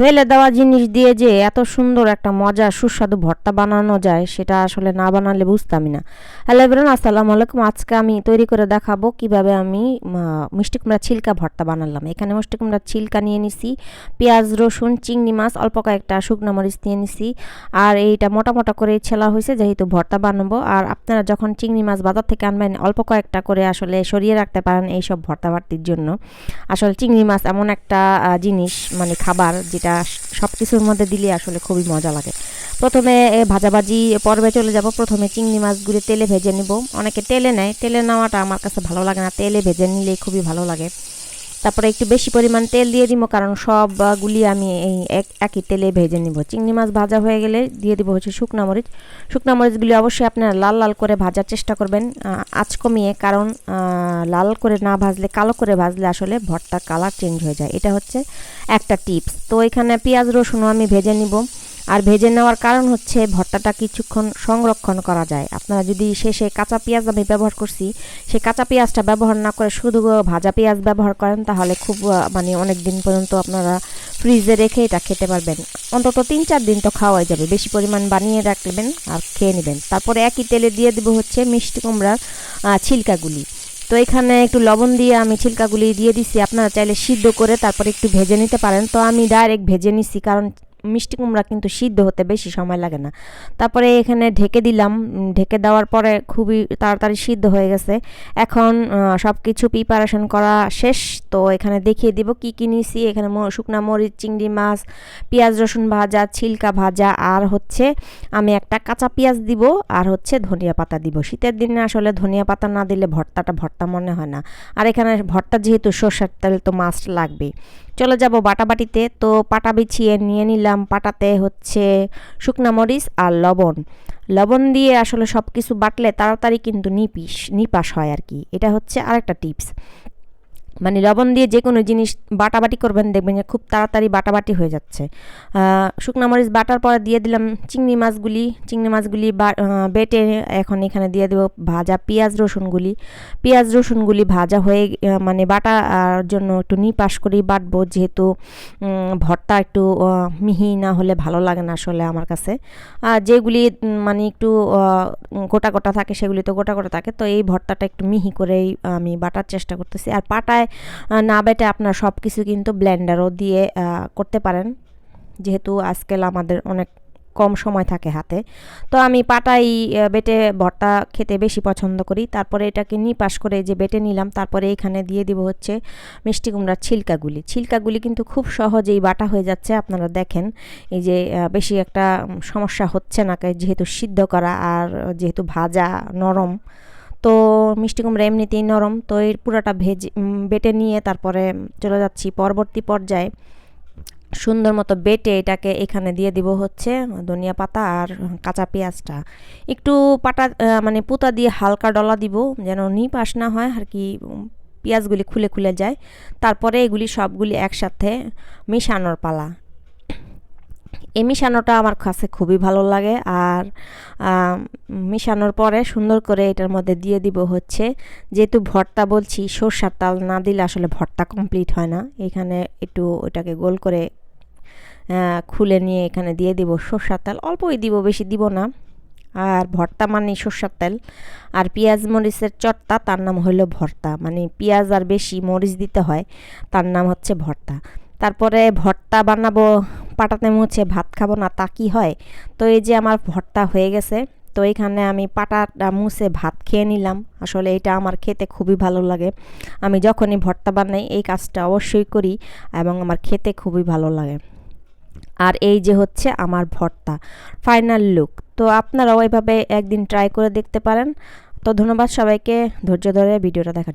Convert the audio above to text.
ফেলে দেওয়া জিনিস দিয়ে যে এত সুন্দর একটা মজা সুস্বাদু ভর্তা বানানো যায়, সেটা আসলে না বানালে বুঝতামই না। হ্যালো এভরিওয়ান আসসালামু আলাইকুম। আজকে আমি তৈরি করে দেখাবো কীভাবে আমি মিষ্টি কুমড়া ছিলকা ভর্তা বানালাম। এখানে মিষ্টি কুমড়া ছিলকা নিয়ে নিছি, পেঁয়াজ, রসুন, চিংড়ি মাছ, অল্প কয়েকটা শুকনো মরিচ নিয়ে নিছি। আর এইটা মোটা মোটা করে ছেলা হয়েছে, যেহেতু ভর্তা বানাবো। আর আপনারা যখন চিংড়ি মাছ বাজার থেকে আনবেন, অল্প কয়েকটা করে আসলে সরিয়ে রাখতে পারেন এইসব ভর্তা বাড়তির জন্য। আসলে চিংড়ি মাছ এমন একটা জিনিস মানে খাবার যেটা সব কিছুর মধ্যে দিলে আসলে খুবই মজা লাগে। প্রথমে ভাজাভাজি পর্বে চলে যাব। প্রথমে চিংড়ি মাছগুলি তেলে ভেজে নিব। অনেকে তেলে নেয়। তেলে নেওয়াটা আমার কাছে ভালো লাগে না। তেলে ভেজে নিলে খুবই ভালো লাগে। তারপরে একটু বেশি পরিমাণ তেল দিয়ে দিব, কারণ সবগুলি আমি এই এক, একই তেলে ভেজে নিব। চিংড়ি মাছ ভাজা হয়ে গেলে দিয়ে দিব হচ্ছে শুকনা মরিচ। শুকনা মরিচগুলি অবশ্যই আপনারা লাল লাল করে ভাজার চেষ্টা করবেন আঁচ কমিয়ে, কারণ লাল করে না ভাজলে, কালো করে ভাজলে আসলে ভর্তার কালার চেঞ্জ হয়ে যায়। এটা হচ্ছে একটা টিপস তো এখানে পেঁয়াজ রসুনও আমি ভেজে নিব। আর ভেজে নেওয়ার কারণ হচ্ছে ভর্তাটা কিছুক্ষণ সংরক্ষণ করা যায়। আপনারা যদি শেষে কাঁচা পেঁয়াজ আমি ব্যবহার করছি সেই কাঁচা পেঁয়াজটা ব্যবহার না করে শুধু ভাজা পেঁয়াজ ব্যবহার করেন, তাহলে খুব মানে অনেক দিন পর্যন্ত আপনারা ফ্রিজে রেখে এটা খেতে পারবেন। অন্তত তিন চার দিন তো খাওয়াই যাবে। বেশি পরিমাণ বানিয়ে রাখবেন আর খেয়ে নেবেন। তারপরে একই তেলে দিয়ে দেবো হচ্ছে মিষ্টি কুমড়ার ছিলকাগুলি। তো এখানে একটু লবণ দিয়ে আমি ছিলকাগুলি দিয়ে দিছি। আপনারা চাইলে সিদ্ধ করে তারপরে একটু ভেজে নিতে পারেন। তো আমি ডাইরেক্ট ভেজে নিছি, কারণ মিষ্টি কুমড়া কিন্তু সিদ্ধ হতে বেশি সময় লাগে না। তারপরে এখানে ঢেকে দিলাম। ঢেকে দেওয়ার পরে খুবই তাড়াতাড়ি সিদ্ধ হয়ে গেছে। এখন সব কিছু প্রিপারেশন করা শেষ। তো এখানে দেখিয়ে দিব কি কী নিয়েছি। এখানে শুকনা মরিচ, চিংড়ি মাছ, পেঁয়াজ, রসুন ভাজা, ছিলকা ভাজা, আর হচ্ছে আমি একটা কাঁচা পেঁয়াজ দিব, আর হচ্ছে ধনিয়া পাতা দিব। শীতের দিনে আসলে ধনিয়া পাতা না দিলে ভর্তাটা ভর্তা মনে হয় না। আর এখানে ভর্তা যেহেতু সর্ষের তেল, তো মাস্ট লাগবে চলে যাব বাটাবাটিতে। তো পাটা বিছিয়ে নিয়ে নিলাম। পাটাতে হচ্ছে শুকনো মরিচ আর লবণ। লবণ দিয়ে আসলে সব কিছু বাটলে তাড়াতাড়ি কিন্তু নিপিস, নিপাস হয় আর কি। এটা হচ্ছে আরেকটা টিপস। মানে লবণ দিয়ে যে কোনো জিনিস বাটাবাটি করবেন, দেখবেন যে খুব তাড়াতাড়ি বাটাবাটি হয়ে যাচ্ছে। শুকনা মরিচ বাটার পরে দিয়ে দিলাম চিংড়ি মাছগুলি। চিংড়ি মাছগুলি বেটে এখন এখানে দিয়ে দেবো ভাজা পেঁয়াজ রসুনগুলি। পেঁয়াজ রসুনগুলি ভাজা হয়ে মানে বাটার জন্য একটু নিপাস করেই বাটবো। যেহেতু ভর্তা একটু মিহি না হলে ভালো লাগে না আসলে আমার কাছে। আর যেগুলি মানে একটু গোটা গোটা থাকে, সেগুলি তো গোটা গোটা থাকে। তো এই ভর্তাটা একটু মিহি করেই আমি বাটার চেষ্টা করতেছি। আর পাটায় আহ, না বেটে আপনার সব কিছু কিন্তু ব্লেন্ডারও দিয়ে করতে পারেন। যেহেতু আজকাল আমাদের অনেক কম সময় থাকে হাতে। তো আমি পাটাই বেটে ভর্তা খেতে বেশি পছন্দ করি। তারপরে এটাকে নিপাস করে যে বেটে নিলাম তারপরে এখানে দিয়ে দিব হচ্ছে মিষ্টি কুমড়ার ছিলকাগুলি। ছিলকাগুলি কিন্তু খুব সহজেই বাটা হয়ে যাচ্ছে আপনারা দেখেন। এই যে বেশি একটা সমস্যা হচ্ছে না যেহেতু সিদ্ধ করা আর যেহেতু ভাজা নরম। তো মিষ্টি কুমড়া এমনিতেই নরম, তো এর পুরোটা ভেজে বেটে নিয়ে তারপরে চলে যাচ্ছি পরবর্তী পর্যায়ে। সুন্দর মতো বেটে এটাকে এখানে দিয়ে দিব হচ্ছে ধনিয়া পাতা আর কাঁচা পেঁয়াজটা। একটু পাটা মানে পুতা দিয়ে হালকা ডলা দিব যেন নিপাস না হয় আর কি পেঁয়াজগুলি খুলে খুলে যায়। তারপরে এগুলি সবগুলি একসাথে মিশানোর পালা। এই মিশানোটা আমার কাছে খুবই ভালো লাগে আর মিশানোর পরে সুন্দর করে এটার মধ্যে দিয়ে দিব হচ্ছে যেহেতু ভর্তা বলছি, সর্ষার তাল না দিলে আসলে ভর্তা কমপ্লিট হয় না। এখানে একটু ওটাকে গোল করে খুলে নিয়ে এখানে দিয়ে দিব সর্ষার তেল। অল্পই দিব, বেশি দিব না। আর ভর্তা মানে সর্ষার তেল। আর পেঁয়াজ মরিচের চট্টা, তার নাম হলো ভর্তা। মানে পেঁয়াজ আর বেশি মরিচ দিতে হয়, তার নাম হচ্ছে ভর্তা। তারপরে ভর্তা বানাবো পাটাতে মুছে ভাত খাব না, তা কি হয়? তো এই যে আমার ভর্তা হয়ে গেছে, তো এখানে আমি পাটাটা মুছে ভাত খেয়ে নিলাম। আসলে এটা আমার খেতে খুবই ভালো লাগে। আমি যখনই ভর্তা বানাই, এই কাজটা অবশ্যই করি এবং আমার খেতে খুবই ভালো লাগে। আর এই যে হচ্ছে আমার ভর্তা ফাইনাল লুক তো আপনারাও এভাবে একদিন ট্রাই করে দেখতে পারেন। তো ধন্যবাদ সবাইকে, ধৈর্য ধরে ভিডিওটা দেখার।